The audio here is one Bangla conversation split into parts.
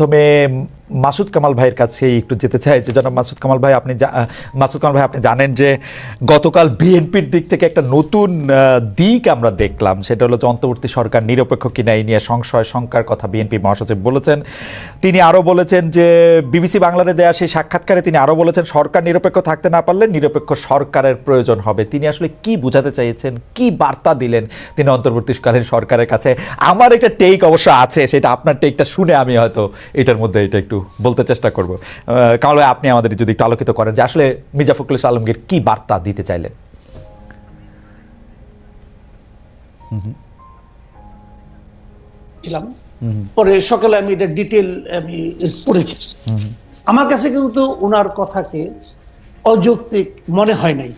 প্রথমে মাসুদ কামাল ভাইয়ের কাছে একটু যেতে চাই যে জনাব মাসুদ কামাল ভাই, আপনি মাসুদ কামাল ভাই, আপনি জানেন যে গতকাল বিএনপির দিক থেকে একটা নতুন দিক আমরা দেখলাম। সেটা হলো যে অন্তর্বর্তী সরকার নিরপেক্ষ কিনা এই নিয়ে সংশয়, শঙ্কার কথা বিএনপি মহাসচিব বলেছেন। তিনি আরও বলেছেন যে বিবিসি বাংলারে দেয়া সেই সাক্ষাৎকারে তিনি আরও বলেছেন, সরকার নিরপেক্ষ থাকতে না পারলে নিরপেক্ষ সরকারের প্রয়োজন হবে। তিনি আসলে কি বোঝাতে চাইছেন, কি বার্তা দিলেন তিনি অন্তর্বর্তীকালীন সরকারের কাছে? আমার একটা টেক অবশ্য আছে, সেটা আপনার টেকটা শুনে আমি হয়তো এটার মধ্যে এটা একটু বলতে চেষ্টা করব। ভাই আপনি আমাদের যদি একটু আলোকিত করেন যে আসলে মির্জা ফখরুল আলমগীর কি বার্তা দিতে চাইলেন? ছিলাম। পরে সকালে আমি এটা ডিটেল আমি পড়েছি। আমার কাছে কিন্তু ওনার কথাকে অযৌক্তিক মনে হয় নাই।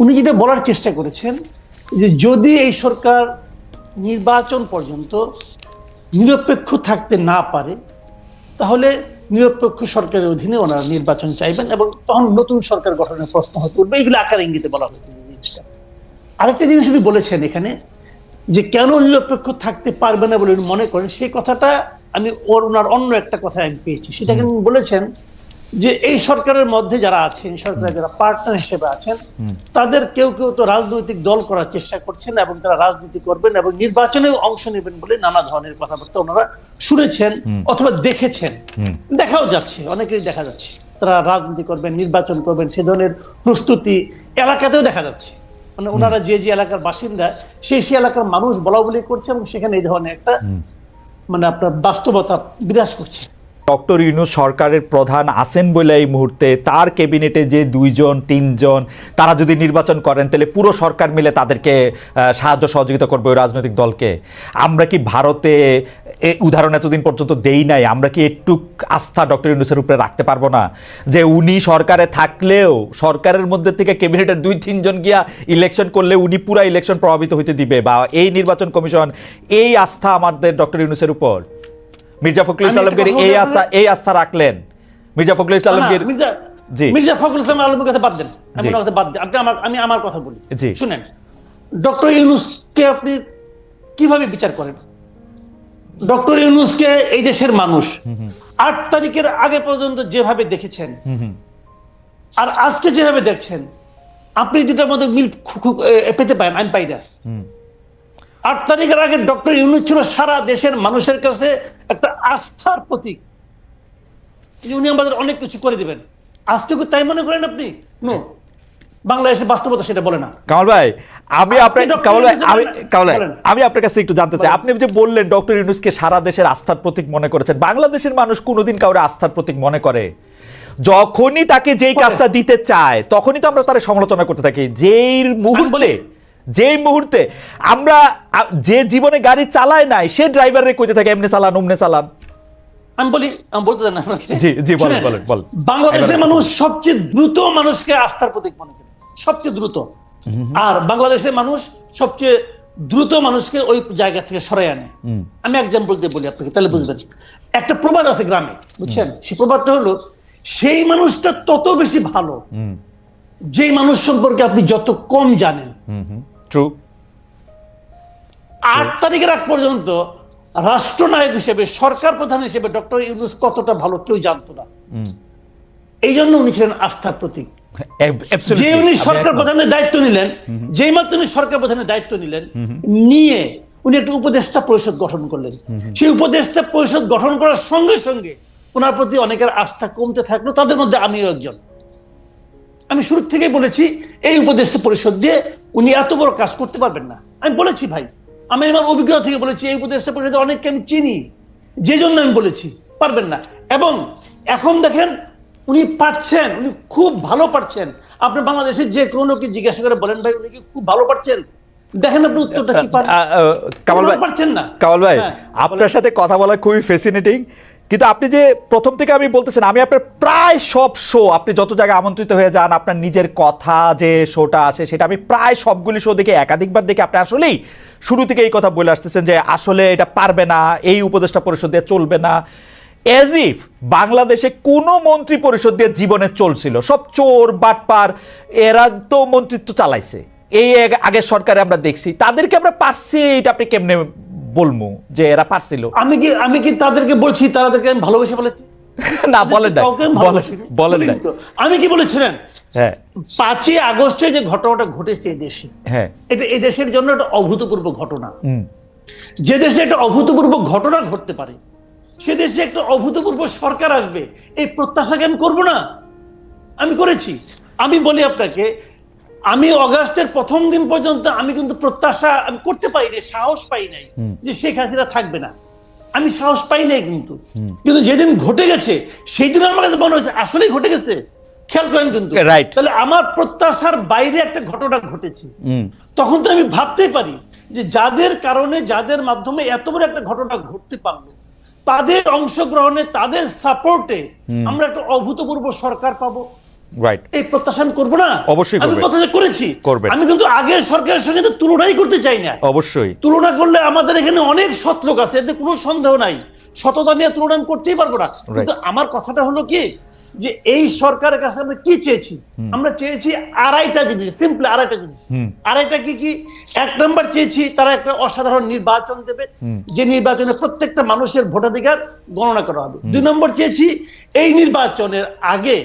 উনি যেটা বলার চেষ্টা করেছেন যে যদি এই সরকার নির্বাচন পর্যন্ত নিরপেক্ষ থাকতে না পারে তাহলে নিরপেক্ষ সরকারের অধীনে ওনারা নির্বাচন চাইবেন এবং তখন নতুন সরকার গঠনের প্রশ্ন হয়ে উঠবে। এইগুলো আকার ইঙ্গিতে বলা হয়েছে জিনিসটা। আরেকটা জিনিস উনি বলেছেন এখানে যে কেন নিরপেক্ষ থাকতে পারবে না বলে মনে করেন সেই কথাটা আমি ওর ওনার অন্য একটা কথা আমি পেয়েছি। সেটা কিন্তু বলেছেন যে এই সরকারের মধ্যে যারা আছেন এই সরকারের যারা পার্টনার হিসেবে আছেন, তাদের কেউ কেউ তো রাজনৈতিক দল করার চেষ্টা করছেন এবং তারা রাজনীতি করবেন এবং নির্বাচনেও অংশ নেবেন বলে নানা ধরনের কথাবার্তা ওনারা শুনেছেন অথবা দেখেছেন। দেখাও যাচ্ছে অনেকেই দেখা যাচ্ছে। তারা রাজনীতি করবেন, নির্বাচন করবেন, সে ধরনের প্রস্তুতি এলাকাতেও দেখা যাচ্ছে। মানে ওনারা যে যে এলাকার বাসিন্দা, সেই সেই এলাকার মানুষ বলা বলি করছে এবং সেখানে এই ধরনের একটা মানে আপনার বাস্তবতা বিরাজ করছে। ডক্টর ইউনুস সরকারের প্রধান আছেন বলে এই মুহূর্তে তার ক্যাবিনেটে যে দুইজন, তিনজন, তারা যদি নির্বাচন করেন, তাহলে পুরো সরকার মিলে তাদেরকে সাহায্য সহযোগিতা করবে ওই রাজনৈতিক দলকে। আমরা কি ভারতে এ উদাহরণ এতদিন পর্যন্ত দেই নাই? আমরা কি একটু আস্থা ডক্টর ইউনুসের উপরে রাখতে পারব না? যে উনি সরকারে থাকলেও, সরকারের মধ্যে থেকে ক্যাবিনেটের দুই, তিনজন গিয়া ইলেকশন করলে উনি পুরা ইলেকশন প্রভাবিত হইতে দিবে, বা এই নির্বাচন কমিশন, এই আস্থা আমাদের ডক্টর ইউনুসের উপর? মির্জা ফখরুল একটা ইসলামকে এই আস্থা এই আস্থা রাখলেন। মির্জা ফখরুল না, ইসলামকে জি। মির্জা ফখরুল ইসলাম আলমের কথা বাদ দেন। আমি কথা বাদ দেন। আপনি আমার আমি আমার কথা বলি। জি। শুনেন ডক্টর ইউনুসকে আপনি কীভাবে বিচার করেন? ডক্টর ইউনুসকে এই দেশের মানুষ আট তারিখের আগে পর্যন্ত যেভাবে দেখেছেন আর আজকে যেভাবে দেখছেন আপনি দুটার মধ্যে মিল পেতে পারেন আমি পাই না। আট তারিখের আগে ডক্টর ইউনুস ছিল সারা দেশের মানুষের কাছে একটা আস্থার প্রতীক। উনি আমাদের অনেক কিছু করে দিবেন। আজকে তাই মনে করেন আপনি? নো। বাংলাদেশের বাস্তবতা সেটা বলে না। কামাল ভাই আমি আপনার কামাল ভাই আমি কামাল ভাই আমি আপনার কাছে একটু জানতে চাই। আপনি যে বললেন ডক্টর ইউনুসকে সারা দেশের আস্থার প্রতীক মনে করেছেন বাংলাদেশের মানুষ কোনোদিন কাউরে আস্থার প্রতীক মনে করে? যখনই তাকে যেই কাজটা দিতে চায় তখনই তো আমরা তার সমালোচনা করতে থাকি। যেই মুহূর্তে। যেই মুহূর্তে আমরা যে জীবনে গাড়ি চালায় নাই সে ড্রাইভারে কইতে থাকে এমনি চালান অমনে চালান। আমি বলি আমি বলতে দেন জি, জি, বলেন, বলেন, বলেন। বাংলাদেশের মানুষ সবচেয়ে দ্রুত মানুষকে আস্থার প্রতীক মনে করে সবচেয়ে দ্রুত। আর বাংলাদেশের মানুষ সবচেয়ে দ্রুত মানুষকে ওই জায়গা থেকে সরাই আনে। আমি এক্সাম্পল দিয়ে বলি আপনাকে তাহলে বুঝবেন। একটা প্রবাদ আছে গ্রামে বুঝছেন? সেই প্রবাদটা হলো সেই মানুষটা তত বেশি ভালো যেই মানুষ সম্পর্কে আপনি যত কম জানেন ট্রু আট তারিখের আগ পর্যন্ত রাষ্ট্রনায়ক হিসেবে সরকার প্রধান হিসেবে ডক্টর ইউনুস কতটা ভালো কেউ জানতো না। এই জন্য উনি ছিলেন আস্থার প্রতীক। যে উনি সরকার প্রধানের দায়িত্ব নিলেন যেই মাত্র উনি সরকার প্রধানের দায়িত্ব নিলেন নিয়ে উনি একটা উপদেষ্টা পরিষদ গঠন করলেন। সেই উপদেষ্টা পরিষদ গঠন করার সঙ্গে সঙ্গে ওনার প্রতি অনেকের আস্থা কমতে থাকল তাদের মধ্যে আমিও একজন। আমি শুরু থেকেই বলেছি এই উপদেষ্টা পরিষদ দিয়ে উনি এত বড় কাজ করতে পারবেন না। আমি বলেছি ভাই আমি আমার অভিজ্ঞতা থেকে বলেছি এই উপদেষ্টা পরিষদে অনেককে আমি চিনি। যে জন্য আমি বলেছি পারবেন না। এবং এখন দেখেন উনি পারছেন উনি খুব ভালো পারছেন। আপনি বাংলাদেশের যে কোনো কি জিজ্ঞাসা করে বলেন ভাই উনি কি খুব ভালো পারছেন? দেখেন আপনি উত্তরটা কি পারছেন। না। কামাল ভাই হ্যাঁ, আপনার সাথে কথা বলা খুবই ফ্যাসিনেটিং কিন্তু আপনি যে প্রথম থেকে আমি বলতেছেন, আমি আপনার প্রায় সব শো আপনি যত জায়গায় আমন্ত্রিত হয়ে যান, আপনার নিজের কথা যে শোটা আছে, সেটা আমি প্রায় সবগুলি শো দেখে একাধিকবার দেখে আপনি আসলেই শুরু থেকে এই কথা বলে আসতেছেন যে আসলে এটা পারবে না, এই উপদেষ্টা পরিষদ দিয়ে চলবে না। এজ ইফ বাংলাদেশে কোনো মন্ত্রী পরিষদ দিয়ে জীবনে চলছিল, সব চোর, বাটপার, এরা তো মন্ত্রিত্ব চালাইছে। এই আগের সরকারে আমরা দেখছি, তাদেরকে আমরা পারছি, এটা আপনি কেমনে বলমু যে এরা পারছিল। আমি কি আমি কি তাদেরকে বলছি? তাদেরকে আমি ভালোবেসে বলেছি? না বলেন আমি বলেন তো। আমি কি বলেছিলেন হ্যাঁ। পাঁচই আগস্টে যে ঘটনাটা ঘটেছে এই দেশে হ্যাঁ। এটা এই দেশের জন্য একটা অভূতপূর্ব ঘটনা। যে দেশে একটা অভূতপূর্ব ঘটনা ঘটতে পারে সে দেশে একটা অভূতপূর্ব সরকার আসবে এই প্রত্যাশাকে আমি করব না। আমি করেছি। আমি বলি আপনাকে আমি অগাস্টের প্রথম দিন পর্যন্ত আমি কিন্তু প্রত্যাশা আমি করতে পারি নাই সাহস পাই নাই যে শেখ হাসিনা থাকবে না। আমি সাহস পাই নাই কিন্তু। কিন্তু যেদিন ঘটে গেছে সেই দিন আমার কাছে মনে হয়েছে আসলেই ঘটে গেছে। খেয়াল করেন কিন্তু। Right. তাহলে আমার প্রত্যাশার বাইরে একটা ঘটনা ঘটেছে। তখন তো আমি ভাবতে পারি যে যাদের কারণে যাদের মাধ্যমে এত বড় একটা ঘটনা ঘটতে পারল তাদের অংশগ্রহণে তাদের সাপোর্টে আমরা একটা অভূতপূর্ব সরকার পাবো। রাইট এই প্রত্যাশা করব না। অবশ্যই আমি। প্রত্যাশা করেছি। করবেন। আমি কিন্তু আগের সরকারের সঙ্গে তুলনাই করতে চাই না। অবশ্যই। তুলনা করলে আমাদের এখানে অনেক সৎ লোক আছে এতে কোনো সন্দেহ নাই। সততা নিয়ে তুলনা করতেই পারব না। কিন্তু আমার কথাটা হলো কি যে এই সরকারের কাছে আমরা কি চেয়েছি? আমরা চেয়েছি আড়াইটা জিনিস সিম্পল আড়াইটা জিনিস। আড়াইটা কি কি? এক নম্বর চেয়েছি তারা একটা অসাধারণ নির্বাচন দেবে। যে নির্বাচনে প্রত্যেকটা মানুষের ভোটাধিকার গণনা করা হবে। দুই নম্বর চেয়েছি এই নির্বাচনের আগে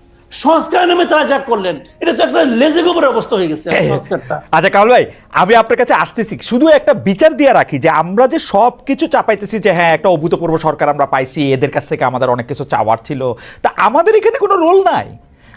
সংস্কার নামে তারা যা করলেন এটা তো একটা লেজে গোবরের অবস্থা হয়ে গেছে সংস্কারটা। আচ্ছা কাউল ভাই আমি আপনার কাছে আসতেছি। শুধু একটা বিচার দিয়ে রাখি যে আমরা যে সব কিছু চাপাইতেছি যে হ্যাঁ একটা অভূতপূর্ব সরকার আমরা পাইছি এদের কাছ থেকে আমাদের অনেক কিছু চাওয়ার ছিল তা আমাদের এখানে কোনো রোল নাই।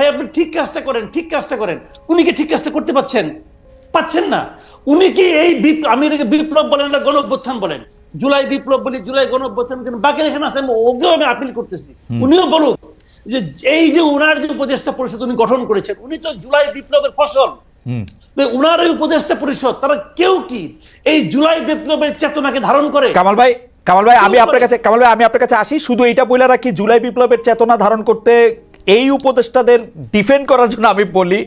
ভাই আপনি ঠিক কাজটা করেন ঠিক কাজটা করেন। উনি কি ঠিক কাজটা করতে পাচ্ছেন পাচ্ছেন না। উনি কি এই আমি এটাকে বিপ্লব বলেন না গণ অভ্যুত্থান বলেন। জুলাই বিপ্লব বলি জুলাই গণ অভ্যুত্থান কেন? বাকি এখানে আছে ওকেও আমি আপিল করতেছি। উনিও বলুন যে এই যে উনার যে উপদেষ্টা পরিষদ উনি গঠন করেছেন উনি তো জুলাই বিপ্লবের ফসল। উনার এই উপদেষ্টা পরিষদ তারা কেউ কি এই জুলাই বিপ্লবের চেতনাকে ধারণ করে? কামাল ভাই কামাল ভাই আমি আপনার কাছে কামাল ভাই আমি আপনার কাছে আসি। শুধু এইটা বলে রাখি জুলাই বিপ্লবের চেতনা ধারণ করতে এই উপদেষ্টাদের ডিফেন্ড করার জন্য আমি বলি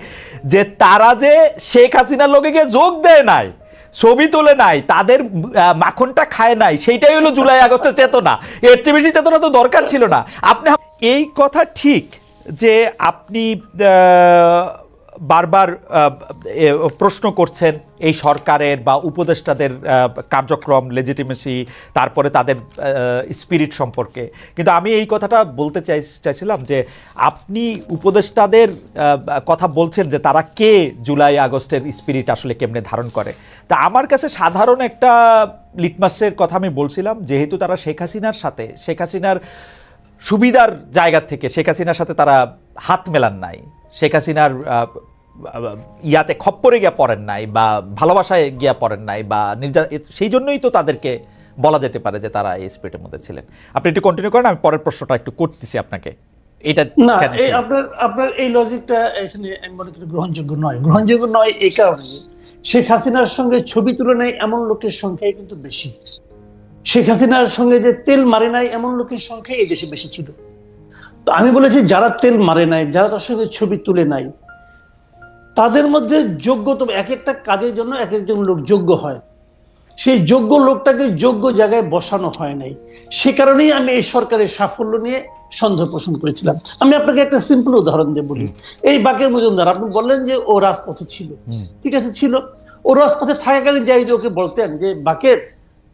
যে তারা যে শেখ হাসিনার লোকে গিয়ে যোগ দেয় নাই, ছবি তোলে নাই, তাদের মাখনটা খায় নাই, সেইটাই হলো জুলাই আগস্টের চেতনা। এর চেয়ে বেশি চেতনা তো দরকার ছিল না। আপনি এই কথা ঠিক যে আপনি বারবার প্রশ্ন করছেন এই সরকারের বা উপদেষ্টাদের কার্যক্রম লেজিটিমেসি তারপরে তাদের স্পিরিট সম্পর্কে। কিন্তু আমি এই কথাটা বলতে চাই, চাইছিলাম যে আপনি উপদেষ্টাদের কথা বলছেন যে তারা কে জুলাই আগস্টের স্পিরিট আসলে কেমনে ধারণ করে। তা আমার কাছে সাধারণ একটা লিটমাসের কথা আমি বলছিলাম, যেহেতু তারা শেখ হাসিনার সাথে, শেখ হাসিনার সুবিধার জায়গা থেকে, শেখ হাসিনার সাথে তারা হাত মেলান নাই। শেখ হাসিনার ইয়াতে খপ্পরে গিয়া পড়েন নাই বা ভালোবাসায় গিয়া পড়েন নাই বা নির্যা সেই জন্যই তো তাদেরকে বলা যেতে পারে যে তারা এই স্পিরিটের মধ্যে ছিলেন। আপনি একটু কন্টিনিউ করেন আমি পরের প্রশ্নটা একটু করতেছি আপনাকে। এটা না এই আপনার আপনার এই লজিকটা এখানে আমি মনে করি গ্রহণযোগ্য নয়। গ্রহণযোগ্য নয় এই কারণে শেখ হাসিনার সঙ্গে ছবি তুলনায় এমন লোকের সংখ্যাই কিন্তু বেশি। শেখ হাসিনার সঙ্গে যে তেল মারে নাই এমন লোকের সংখ্যাই এই দেশে বেশি ছিল। তো আমি বলেছি যারা তেল মারে নাই যারা তার সঙ্গে ছবি তুলে নাই তাদের মধ্যে যোগ্যতম এক একটা কাজের জন্য এক একজন লোক যোগ্য হয়। সেই যোগ্য লোকটাকে যোগ্য জায়গায় বসানো হয় নাই। সে কারণেই আমি এই সরকারের সাফল্য নিয়ে সন্দেহ পোষণ করেছিলাম। আমি আপনাকে একটা সিম্পল উদাহরণ দিয়ে বলি। এই বাকের মজুমদার আপনি বললেন যে ও রাজপথে ছিল। ঠিক আছে ছিল। ও রাজপথে থাকাকালীন যাই যে ওকে বলতেন যে বাকের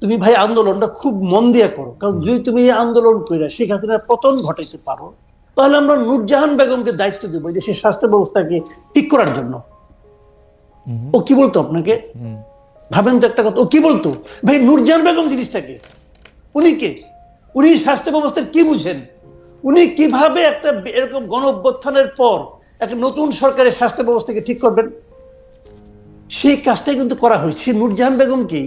তুমি ভাই আন্দোলনটা খুব মন দিয়ে করো। কারণ যদি তুমি এই আন্দোলন করে শেখ হাসিনার পতন ঘটাইতে পারো তাহলে আমরা নূরজাহান বেগমকে দায়িত্ব দেবো দেশের স্বাস্থ্য ব্যবস্থাকে ঠিক করার জন্য। ও কি বলতো আপনাকে? ভাবেন তো একটা কথা ও কি বলতো? ভাই নূরজাহান বেগম জিনিসটাকে উনি কে? উনি স্বাস্থ্য ব্যবস্থার কি বুঝেন? উনি কীভাবে একটা এরকম গণ অভ্যুত্থানের পর একটা নতুন সরকারের স্বাস্থ্য ব্যবস্থাকে ঠিক করবেন? সেই কাজটাই কিন্তু করা হয়েছে। নুরজাহান বেগমকে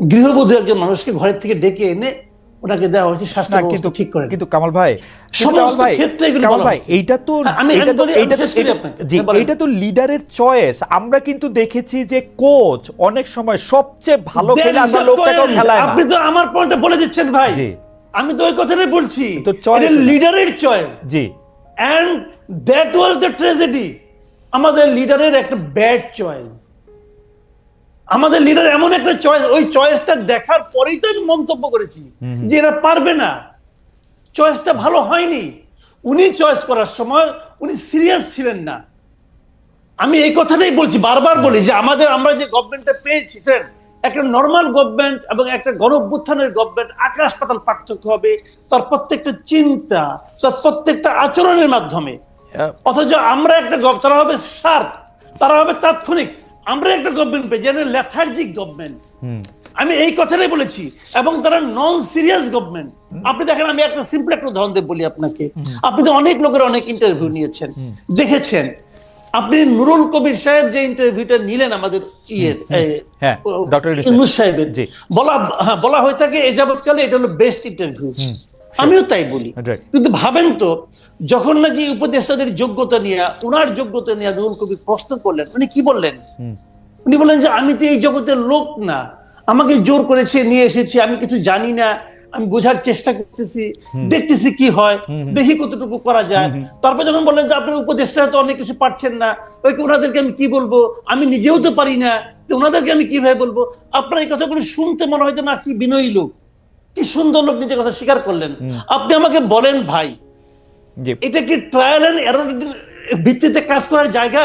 গৃহবধূ একজন মানুষকে ঘরের থেকে ডেকে এনে ওনাকে দেওয়া হয়েছে স্বাস্থ্য কিন্তু ঠিক করে কিন্তু কামাল ভাই সমস্ত ক্ষেত্রে কামাল ভাই এইটা তো আমি- তো তো এটা- আপনাকে। জি। এইটা তো লিডারের চয়েস। আমরা কিন্তু দেখেছি যে কোচ অনেক সময় সবচেয়ে ভালো খেলে আসা লোকটাকেও খেলায় আপনি তো আমার পয়েন্টটা বলে দিচ্ছেন ভাই। জি। আমি তো ওই কথাটাই বলছি। তো এটা না। লিডারের choice. G. And that was the tragedy আমাদের লিডারের একটা ব্যাড চয়েস আমাদের লিডার এমন একটা চয়েস ওই চয়েসটা দেখার পরেই তো আমি মন্তব্য করেছি যে এরা পারবে না। চয়েসটা ভালো হয়নি। উনি চয়েস করার সময় উনি সিরিয়াস ছিলেন না। আমি এই কথাটাই বলছি বারবার বলি যে আমাদের আমরা যে গভর্নমেন্টটা পেয়েছি একটা নর্মাল গভর্নমেন্ট এবং একটা গণ অভ্যুত্থানের গভর্নমেন্ট আকাশ পাতাল পার্থক্য হবে তার প্রত্যেকটা চিন্তা তার প্রত্যেকটা আচরণের মাধ্যমে। অথচ আমরা একটা তারা হবে শার্প তারা হবে তাৎক্ষণিক। আমরা একটা গভর্নমেন্ট পেয়েছি লেথার্জিক গভর্নমেন্ট আমি এই কথাটাই বলেছি এবং তারা নন সিরিয়াস গভর্নমেন্ট আপনি দেখেন আমি একটা সিম্পল একটা উদাহরণ দিয়ে বলি আপনাকে। আপনি তো অনেক লোকের অনেক ইন্টারভিউ নিয়েছেন। দেখেছেন আপনি নুরুল কবির সাহেব যে ইন্টারভিউটা নিলেন আমাদের ইয়ে হ্যাঁ. ইউনূস সাহেবের। বলা হ্যাঁ বলা হয়ে থাকে এই যাবৎকালে এটা হলো বেস্ট ইন্টারভিউ আমিও তাই বলি। কিন্তু ভাবেন তো যখন নাকি উপদেষ্টাদের যোগ্যতা নিয়ে উনার যোগ্যতা নিয়ে নুরুল কবির প্রশ্ন করলেন উনি কি বললেন? উনি বললেন যে আমি তো এই জগতের লোক না। আমাকে জোর করেছে নিয়ে এসেছি আমি কিছু জানি না। আমি বোঝার চেষ্টা করতেছি দেখতেছি কি হয়। দেখি কতটুকু করা যায়। তারপর যখন বললেন যে আপনার উপদেষ্টা তো অনেক কিছু পারছেন না। ওই ওনাদেরকে আমি কি বলব? আমি নিজেও তো পারি না। তো ওনাদেরকে আমি কীভাবে বলব? আপনার এই কথাগুলো শুনতে মনে হয় যে না কি বিনয়ী লোক। কি সুন্দর লোক নিজের কথা স্বীকার করলেন। আপনি আমাকে বলেন ভাই। এটা কি ট্রায়াল এন্ড এরর ভিত্তিতে কাজ করার জায়গা?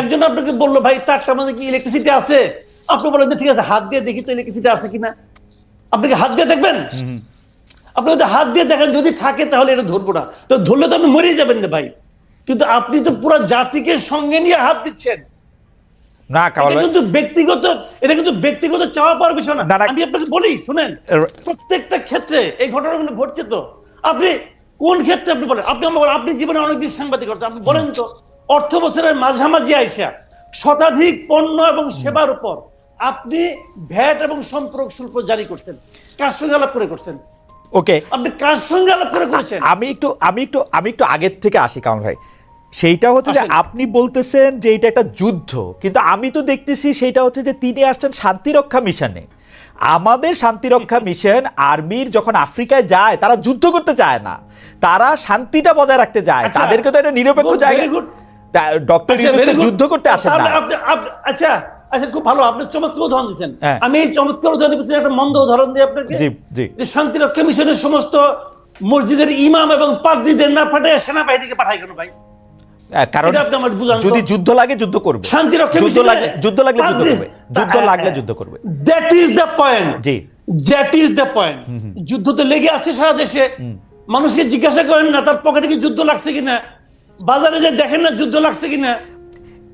একজন আপনাকে বলল ভাই তারটার মধ্যে কি ইলেকট্রিসিটি আছে? আপনি বলেন ঠিক আছে হাত দিয়ে দেখি তো ইলেকট্রিসিটি আছে কিনা। আপনি কি হাত দিয়ে দেখবেন? আপনি যদি হাত দিয়ে দেখেন যদি থাকে তাহলে এটা ধরবো না। তো ধরলে তো আপনি মরেই যাবেন না ভাই। কিন্তু আপনি তো পুরো জাতিকে সঙ্গে নিয়ে হাত দিচ্ছেন। না কিন্তু ব্যক্তিগত এটা কিন্তু ব্যক্তিগত চাওয়া পাওয়ার বিষয় না। আমি আপনাকে বলি শুনেন প্রত্যেকটা ক্ষেত্রে এই ঘটনাগুলো ঘটছে তো। আপনি কোন ক্ষেত্রে আপনি বলেন? আপনি বলেন, আপনি জীবনে অনেকদিন সাংবাদিক করতেন আপনি বলেন তো। অর্থ বছরের মাঝামাঝি আইসা শতাধিক পণ্য এবং সেবার উপর আপনি ভ্যাট এবং সম্পর্ক শুল্ক জারি করছেন কার সঙ্গে আলাপ করে করছেন? ওকে। আপনি কার সঙ্গে আলাপ করে করেছেন? আমি একটু আমি একটু আমি একটু আগের থেকে আসি কারণ ভাই। সেইটা হচ্ছে যে আপনি বলতেছেন যে এটা একটা যুদ্ধ কিন্তু আমি তো দেখতেছি সেটা হচ্ছে যে তিনি আসছেন শান্তিরক্ষা মিশনে। আমাদের শান্তিরক্ষা মিশন আর্মির যখন আফ্রিকায় যায় তারা যুদ্ধ করতে চায় না। তারা শান্তিটা বজায় রাখতে যায় আচ্ছা, তাদেরকে তো একটা নিরপেক্ষ জায়গা ডক্টর আচ্ছা. যুদ্ধ করতে তাহলে না। আচ্ছা আচ্ছা খুব ভালো। আপনি চমৎকার উদাহরণ দিচ্ছেন হ্যাঁ। আমি এই চমৎকার উদাহরণ দিচ্ছি একটা মন্দ উদাহরণ দিই আপনাকে। যে শান্তিরক্ষা মিশনের সমস্ত মসজিদের ইমাম এবং পাদ্রীদের না পাঠায় সেনাবাহিনীকে পাঠায় কেন ভাই? হ্যাঁ, কারণ যদি যুদ্ধ লাগে যুদ্ধ করবে। শান্তিরক্ষা যুদ্ধ লাগে যুদ্ধ লাগলে যুদ্ধ করবে। যুদ্ধ হ্যাঁ, লাগলে হ্যাঁ। যুদ্ধ করবে। দ্যাট ইজ দ্য পয়েন্ট জি। দ্যাট ইজ দ্য পয়েন্ট যুদ্ধ তো লেগে আছে সারা দেশে। মানুষকে জিজ্ঞাসা করেন না তার পকেটে কি যুদ্ধ লাগছে কিনা? বাজারে যে দেখেন না যুদ্ধ লাগছে কিনা?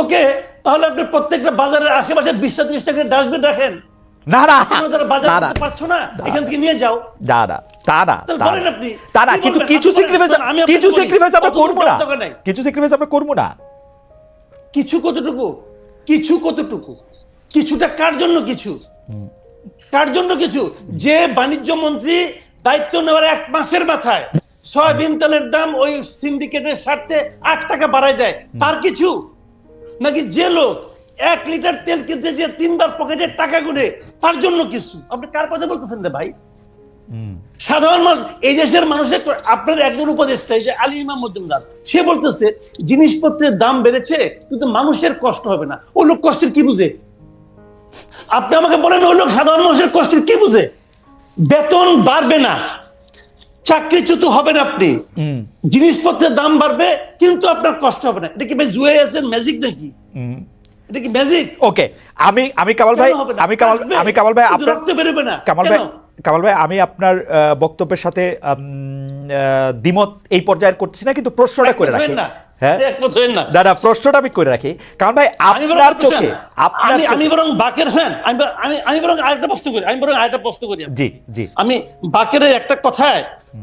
ওকে তাহলে আপনি প্রত্যেকটা বাজারের আশেপাশে বিশটা ত্রিশটা করে ডাস্টবিন রাখেন। না না বাজার পারছ না? এখান থেকে নিয়ে যাও। না না কিন্তু কিছু স্যাক্রিফাইস কিছু বলি, স্যাক্রিফাইস আমরা অত না। কিছু স্যাক্রিফাইস আমরা করব না। কিছু কতটুকু? কিছু কতটুকু? কিছুটা কার জন্য কিছু? কার জন্য কিছু? যে বাণিজ্য মন্ত্রী দায়িত্ব নেওয়ার এক মাসের মাথায় সয়াবিন তেলের দাম ওই সিন্ডিকেটের স্বার্থে আট টাকা বাড়ায় দেয়। তার কিছু? নাকি যে লোক এক লিটার তেল কিনতে যে তিনবার পকেটের টাকা গুনে তার জন্য কিছু? আপনি কার কথা বলতেছেন রে ভাই? সাধারণ মানুষ এই দেশের মানুষের আপনার একজন উপদেষ্টা যে আলী ইমাম মজুমদার সে বলতেছে জিনিসপত্রের দাম বেড়েছে কিন্তু মানুষের কষ্ট হবে না। ও লোক কষ্টের কি বুঝে? আপনি আমাকে বলেন ওই লোক সাধারণ মানুষের কষ্টের কি বুঝে? বেতন বাড়বে না। চাকরিচ্যুত হবেন আপনি। জিনিসপত্রের দাম বাড়বে কিন্তু আপনার কষ্ট হবে না। এটা কি ভাই জুয়ে আছেন ম্যাজিক নাকি? এটা কি ম্যাজিক ওকে আমি আমি কামাল ভাই আমি কামাল আমি কামাল ভাই আপনি আপনার রক্ত বেরোবে না। কামাল? ভাই কামাল ভাই আমি আপনার বক্তব্যের সাথে দ্বিমত এই পর্যায়ের করছি না কিন্তু প্রশ্নটা করে রাখি। হ্যাঁ? না। না প্রশ্নটা আমি করে রাখি। কারণ ভাই আপনার চোখে আপনার আমি বরং বাকের আমি আমি আমি বরং আরেকটা প্রশ্ন করি। আমি বরং আরেকটা প্রশ্ন করি জি জি। আমি বাকের একটা কথায়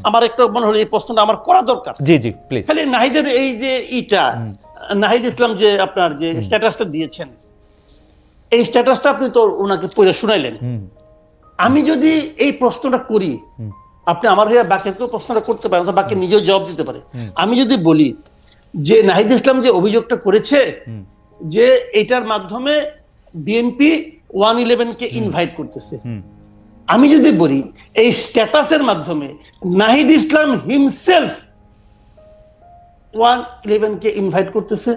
আমার একটু মনে হলো এই প্রশ্নটা আমার করা দরকার। জি জি প্লিজ খালি নাহিদের এই যে ইটা নাহিদ ইসলাম যে আপনার যে স্ট্যাটাসটা দিয়েছেন এই স্ট্যাটাসটা আপনি তো ওনাকে পড়ে শুনাইলেন। আমি যদি এই প্রশ্নটা করি আপনি আমার হয়ে বাকেরকেও প্রশ্নটা করতে পারেন বাকি নিজেও জবাব দিতে পারে। আমি যদি বলি যে নাহিদ ইসলাম যে অভিযোগটা করেছে যে এটার মাধ্যমে বিএনপি ওয়ান ইলেভেনকে ইনভাইট করতেছে। আমি যদি বলি এই স্ট্যাটাসের মাধ্যমে নাহিদ ইসলাম হিমসেলফ ওয়ান ইলেভেনকে ইনভাইট করতেছে